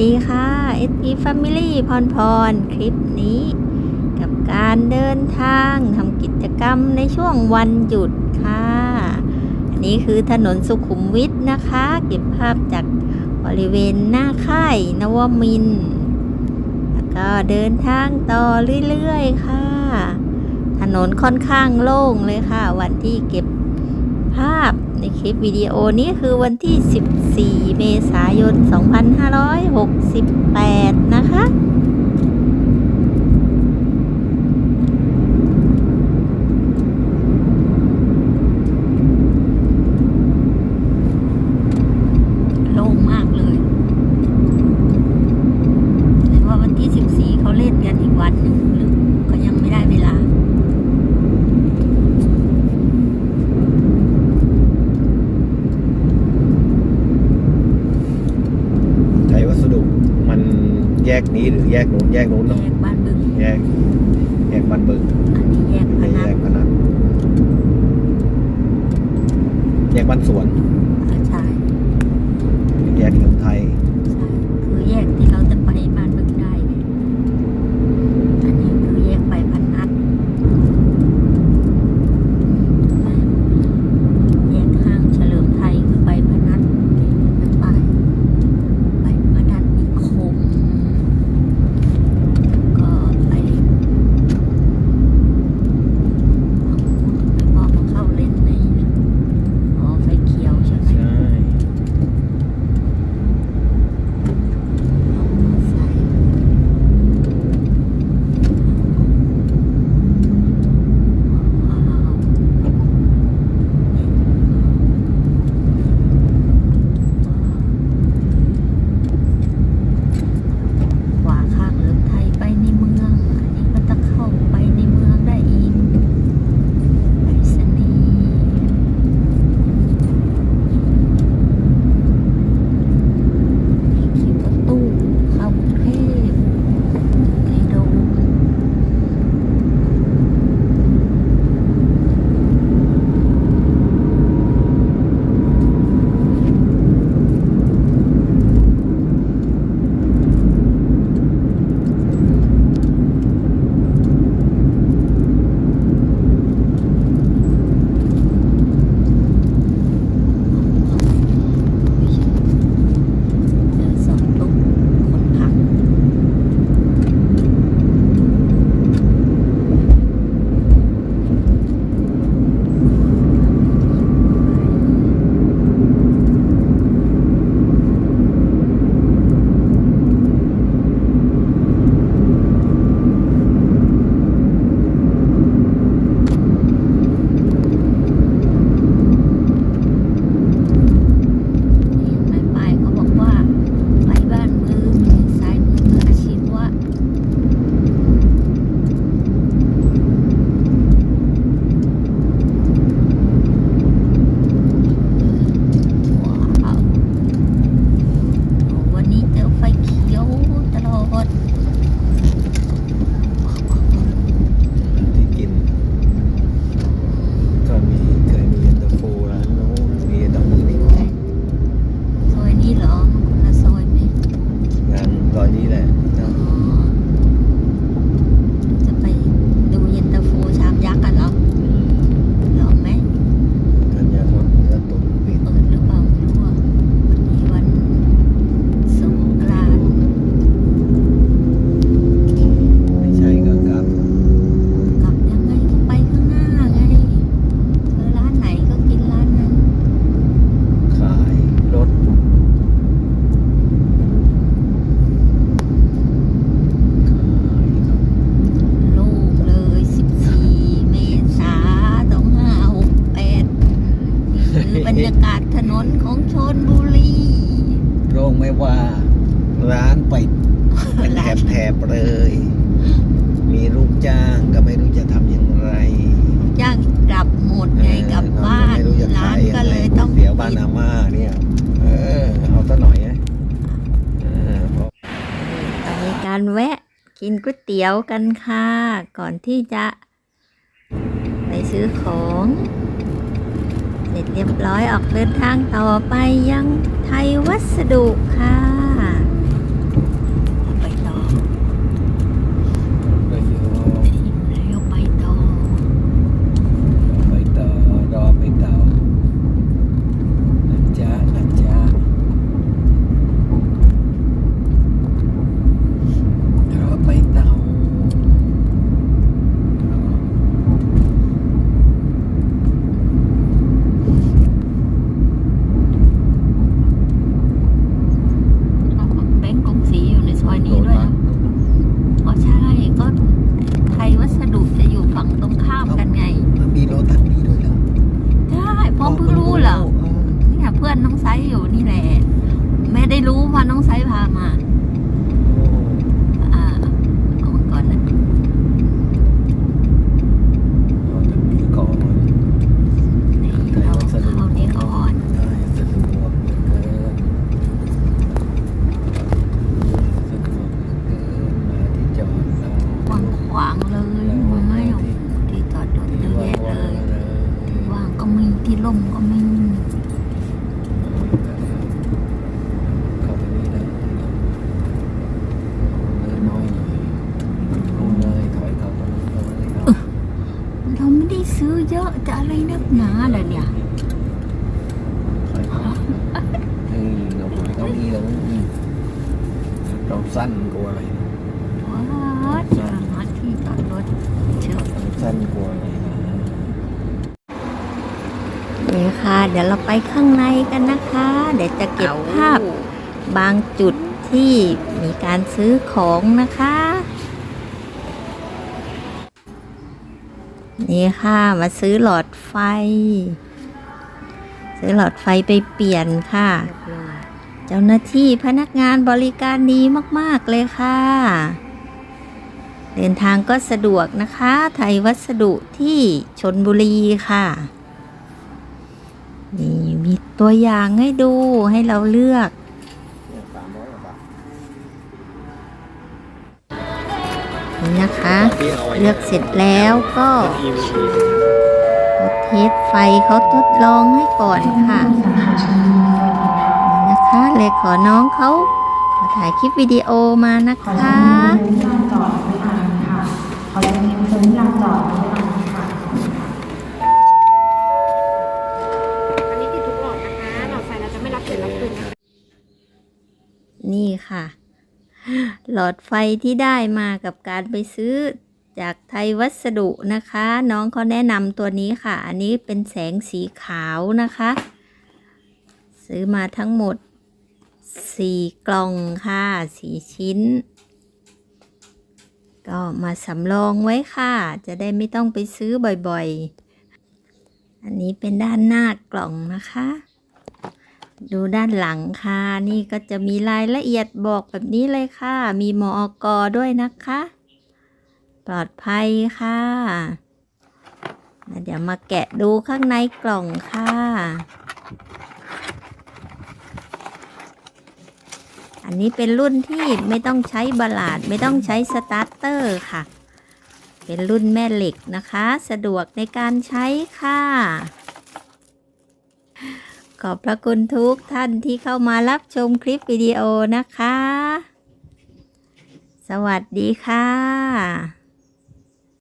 ดีค่ะ SP Family พรพรคลิปนี้ กับการเดินทางทำกิจกรรมในช่วงวันหยุดค่ะ อันนี้คือถนนสุขุมวิทนะคะ เก็บภาพจากบริเวณหน้าค่ายนวมิน แล้วก็เดินทางต่อเรื่อยๆ ค่ะ ถนนค่อนข้างโล่งเลยค่ะ วันที่เก็บภาพ ในคลิปวิดีโอนี้คือวันที่ 14 เมษายน 2568 นะคะ โล่งมากเลยแต่ว่าวันที่ 14 เขาเล่นกันอีกวันหนึ่งหรือก็ยังไม่ได้เวลา ไทยวัสดุมันแยกนี้หรือ แยกนู้นแยกนู้นแยเนาะกบ้านบึงแยก แยกบันเบิงอันนี้แยกพไม่นัแยนกพนันแยกบ้านสวน ใช่ แยกเหลืองไทย คือบรรยากาศถนนของชนบุรีโรงไม่ว่า ร้านปิดเป็นแถบแถบๆเลย มีลูกจ้างก็ไม่รู้จะทำอย่างไรจ้างกลับหมดไงกลับบ้านไม่รู้จะร้าขานยก็อะไรเลยต้องเดี๋ยวบ้านปิดอาม่าเนี่ย เออเอาซะหน่อยนะเออเพราะไปการแวะกินก๋วยเตี๋ยวกันค่ะ ก่อนที่จะไปซื้อของ เสร็จเรียบร้อยออกเดินทางต่อไปยังไทยวัสดุค่ะ ว่าน้องไซพามา อ่าเอามาก่อนนะ เราจะมีก่อน นี่เราเอานี่ก่อน ได้สะดวกเหลือเกินสะดวกเหลือเกินมาที่จอดเรา ขวางขวางๆเลยไม่โอ้โหที่จอดรถเยอะแยะเลย ว่างก็มีที่ร่มก็มี เข้าไปนี่เลยเดินน้อยหน่อยลงเลยถอยเข้าตรงนี้เลยครับ เราไม่ได้ ซื้อเยอะจะอะไรนักหนาล่ะเนี่ยถอยเข้าเออเราถอยเข้านี่แล้วอืมเราสั้นกว่าอะไรว้าจะหาที่จอดรถเชื่อสั้นกว่าอะไรนะนี่ค่ะ เดี๋ยวเราไปข้างในกันนะคะ เดี๋ยวจะเก็บภาพบางจุดที่มีการซื้อของนะคะ นี่ค่ะ มาซื้อหลอดไฟ ซื้อหลอดไฟไปเปลี่ยนค่ะ เจ้าหน้าที่พนักงานบริการดีมาก ๆ เลยค่ะ เดินทางก็สะดวกนะคะ ไทยวัสดุที่ชนบุรีค่ะ นี่มีตัวอย่างให้ดูให้เราเลือก นี่นะคะที่าไว้เลือกเสร็จแล้วก็ทีวีกดเทสไฟเขาทดลองให้ก่อนค่ะนี่นะคะเลยขอน้องเขาขอถ่ายคลิปวิดีโอมานะคะลานจอดไม่นานค่ะเขาจะมีพื้นลานจอดไม่นานค่ะอันนี้คือทุกหลอดนะคะหลอดไฟเราจะไม่รับเสียรับคืนนะคะนี่ค่ะ หลอดไฟที่ได้มากับการไปซื้อจากไทยวัสดุนะคะ น้องเขาแนะนำตัวนี้ค่ะ อันนี้เป็นแสงสีขาวนะคะ ซื้อมาทั้งหมด 4 กล่องค่ะสี่ชิ้น ก็มาสำรองไว้ค่ะ จะได้ไม่ต้องไปซื้อบ่อยๆ อันนี้เป็นด้านหน้ากล่องนะคะ ดูด้านหลังค่ะ นี่ก็จะมีรายละเอียดบอกแบบนี้เลยค่ะ มีมอกอด้วยนะคะ ปลอดภัยค่ะแล้วเดี๋ยวมาแกะดูข้างในกล่องค่ะ อันนี้เป็นรุ่นที่ไม่ต้องใช้บลาด ไม่ต้องใช้สตาร์เตอร์ค่ะ เป็นรุ่นแม่เหล็กนะคะ สะดวกในการใช้ค่ะ ขอบพระคุณทุกท่านที่เข้ามารับชมคลิปวิดีโอนะคะ สวัสดีค่ะ